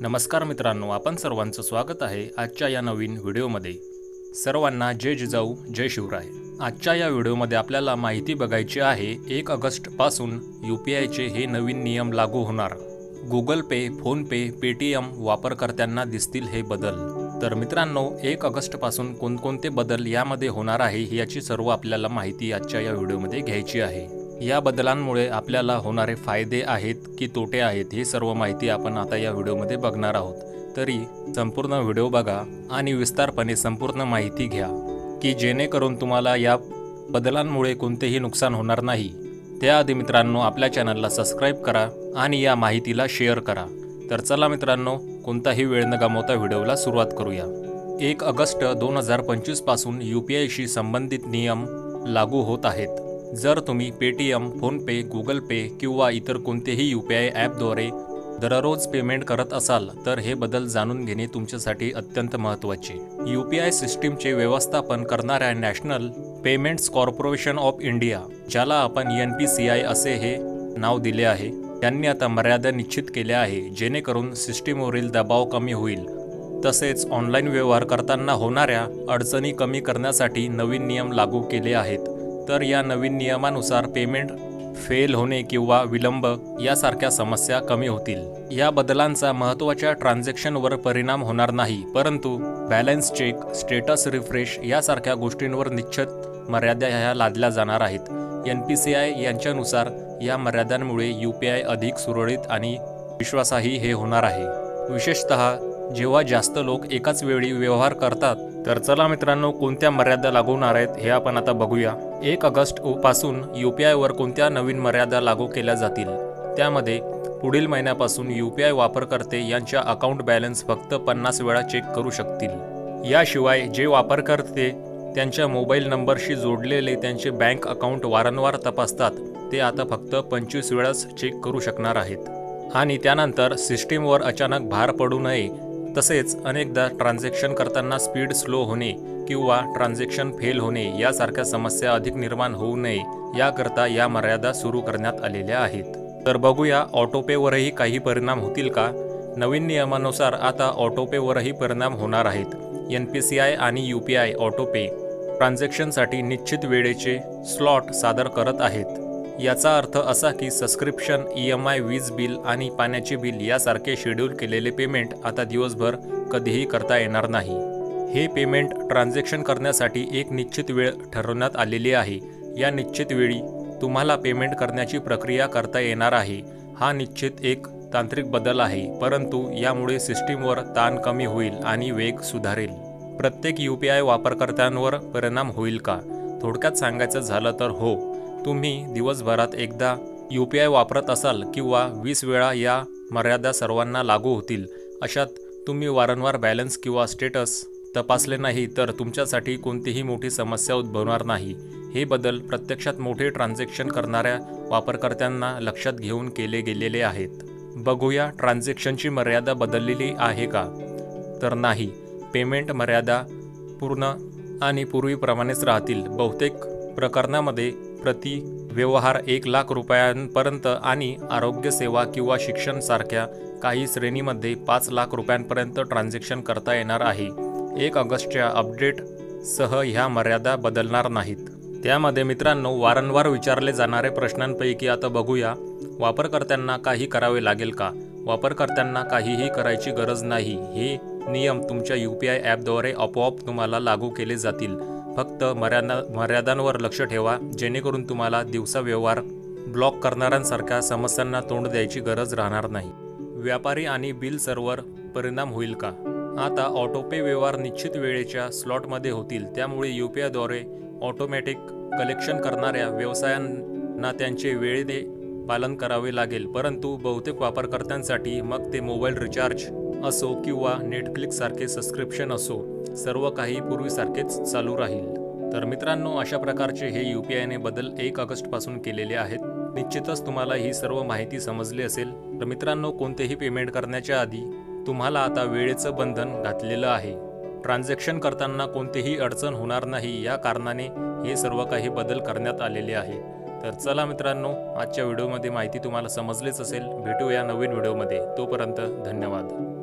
नमस्कार मित्रांनो आपण सर्वांचं स्वागत आहे आजच्या या नवीन व्हिडिओमध्ये. सर्वांना जय जिजाऊ जय शिवराय. आजच्या या व्हिडिओमध्ये आपल्याला माहिती बघायची आहे एक ऑगस्टपासून यू पी आयचे हे नवीन नियम लागू होणार. गुगल पे फोनपे पेटीएम वापरकर्त्यांना दिसतील हे बदल. तर मित्रांनो एक ऑगस्टपासून कोणकोणते बदल यामध्ये होणार आहे याची सर्व आपल्याला माहिती आजच्या या व्हिडिओमध्ये घ्यायची आहे. या बदलांमुळे आपल्याला होणारे फायदे आहेत की तोटे आहेत हे सर्व माहिती आपण आता या व्हिडिओमध्ये बघणार आहोत. तरी संपूर्ण व्हिडिओ बघा आणि विस्तारपणे संपूर्ण माहिती घ्या की जेणेकरून तुम्हाला या बदलांमुळे कोणतेही नुकसान होणार नाही. त्याआधी मित्रांनो आपल्या चॅनलला सबस्क्राईब करा आणि या माहितीला शेअर करा. तर चला मित्रांनो कोणताही वेळ न गमावता व्हिडिओला सुरुवात करूया. एक ऑगस्ट दोन हजार पंचवीसपासून यू पी आयशी संबंधित नियम लागू होत आहेत. जर तुम्ही पेटीएम फोनपे गुगल पे किंवा इतर कोणतेही यू पी आय ॲपद्वारे दररोज पेमेंट करत असाल तर हे बदल जाणून घेणे तुमच्यासाठी अत्यंत महत्त्वाचे. यू पी आय सिस्टीमचे व्यवस्थापन करणाऱ्या national payments corporation of India ज्याला आपण एन पी सी आय असे हे नाव दिले आहे त्यांनी आता मर्यादा निश्चित केल्या आहे जेणेकरून सिस्टीमवरील दबाव कमी होईल. तसेच ऑनलाईन व्यवहार करताना होणाऱ्या अडचणी कमी करण्यासाठी नवीन नियम लागू केले आहेत. तर या नवीन नियमानुसार पेमेंट फेल होणे किंवा विलंब यासारख्या समस्या कमी होतील. या बदलांचा महत्त्वाच्या ट्रान्झॅक्शनवर परिणाम होणार नाही परंतु बॅलन्स चेक स्टेटस रिफ्रेश यासारख्या गोष्टींवर निश्चित मर्यादा ह्या लादल्या जाणार आहेत. एन पी सी आय यांच्यानुसार या मर्यादांमुळे यू पी आय अधिक सुरळीत आणि विश्वासाही हे होणार आहे. विशेषतः जेव्हा जास्त लोक एकाच वेळी व्यवहार करतात तर चला मित्रांनो कोणत्या मर्यादा लागवणार आहेत हे आपण आता बघूया. एक ऑगस्टपासून यू पी आयवर कोणत्या नवीन मर्यादा लागू केल्या जातील? त्यामध्ये पुढील महिन्यापासून यू पी आय वापरकर्ते यांच्या अकाउंट बॅलन्स फक्त पन्नास वेळा चेक करू शकतील. याशिवाय जे वापरकर्ते त्यांच्या मोबाईल नंबरशी जोडलेले त्यांचे बँक अकाउंट वारंवार तपासतात ते आता फक्त पंचवीस वेळाच चेक करू शकणार आहेत. आणि त्यानंतर सिस्टीमवर अचानक भार पडू नये तसेच अनेकदा ट्रान्झॅक्शन करताना स्पीड स्लो होणे किंवा ट्रान्झॅक्शन फेल होणे यासारख्या समस्या अधिक निर्माण होऊ नये याकरता या मर्यादा सुरू करण्यात आलेल्या आहेत. तर बघूया ऑटोपेवरही काही परिणाम होतील का? नवीन नियमानुसार आता ऑटोपेवरही परिणाम होणार आहेत. एन पी सी आय आणि यू पी आय ऑटोपे ट्रान्झॅक्शनसाठी निश्चित वेळेचे स्लॉट सादर करत आहेत. याचा अर्थ असा की सबस्क्रिप्शन ई एम आय वीज बिल आणि पाण्याचे बिल यासारखे शेड्यूल केलेले पेमेंट आता दिवसभर कधीही करता येणार नाही. हे पेमेंट ट्रान्झॅक्शन करण्यासाठी एक निश्चित वेळ ठरवण्यात आलेली आहे. या निश्चित वेळी तुम्हाला पेमेंट करण्याची प्रक्रिया करता येणार आहे. हा निश्चित एक तांत्रिक बदल आहे परंतु यामुळे सिस्टीमवर ताण कमी होईल आणि वेग सुधारेल. प्रत्येक यू पी आय वापरकर्त्यांवर परिणाम होईल का? थोडक्यात सांगायचं झालं तर हो. तुम्ही दिवसभरात एकदा यू पी आय वापरत असाल किंवा वीस वेळा या मर्यादा सर्वांना लागू होतील अशात तुम्ही वारंवार बॅलन्स किंवा स्टेटस तपासले नाही तर तुमच्यासाठी कोणतीही मोठी समस्या उद्भवणार नाही. हे बदल प्रत्यक्षात मोठे ट्रान्झॅक्शन करणाऱ्या वापरकर्त्यांना लक्षात घेऊन केले गेलेले आहेत. बघूया ट्रान्झॅक्शनची मर्यादा बदललेली आहे का? तर नाही. पेमेंट मर्यादा पूर्ण आणि पूर्वीप्रमाणेच राहतील. बहुतेक प्रकरणामध्ये प्रति व्यवहार एक लाख रुपयांपर्यंत आणि आरोग्यसेवा किंवा शिक्षणसारख्या काही श्रेणीमध्ये पाच लाख रुपयांपर्यंत ट्रान्झॅक्शन करता येणार आहे. एक ऑगस्टच्या अपडेटसह ह्या मर्यादा बदलणार नाहीत. त्यामध्ये मित्रांनो वारंवार विचारले जाणारे प्रश्नांपैकी आता बघूया वापरकर्त्यांना काही करावे लागेल का? वापरकर्त्यांना काहीही करायची गरज नाही. हे नियम तुमच्या यू पी आय ॲपद्वारे आपोआप तुम्हाला लागू केले जातील. फक्त मर्यादा मर्यादांवर लक्ष ठेवा जेणेकरून तुम्हाला दिवसा व्यवहार ब्लॉक करणाऱ्यांसारख्या समस्यांना तोंड द्यायची गरज राहणार नाही. व्यापारी आणि बिल सर्वर परिणाम होईल का? आता ऑटोपे व्यवहार निश्चित वेळेच्या स्लॉटमध्ये होतील त्यामुळे यू पी आयद्वारे ऑटोमॅटिक कलेक्शन करणाऱ्या व्यवसायांना त्यांचे वेळेने पालन करावे लागेल परंतु बहुतेक वापरकर्त्यांसाठी मग ते मोबाईल रिचार्ज असो किंवा नेटफ्लिक्ससारखे सबस्क्रिप्शन असो. सर्व काही पूर्वीसारखेच चालू राहील. तर मित्रांनो अशा प्रकारचे हे यू पी आयने बदल एक ऑगस्टपासून केलेले आहेत. निश्चितच तुम्हाला ही सर्व माहिती समजली असेल. तर मित्रांनो कोणतेही पेमेंट करण्याच्या आधी तुम्हाला आता वेळेचं बंधन घातलेलं आहे. ट्रान्झॅक्शन करताना कोणतीही अडचण होणार नाही या कारणाने हे सर्व काही बदल करण्यात आलेले आहे तर चला मित्रांनो आजच्या व्हिडिओमध्ये माहिती तुम्हाला समजलीच असेल. भेटू या नवीन व्हिडिओमध्ये. तोपर्यंत धन्यवाद.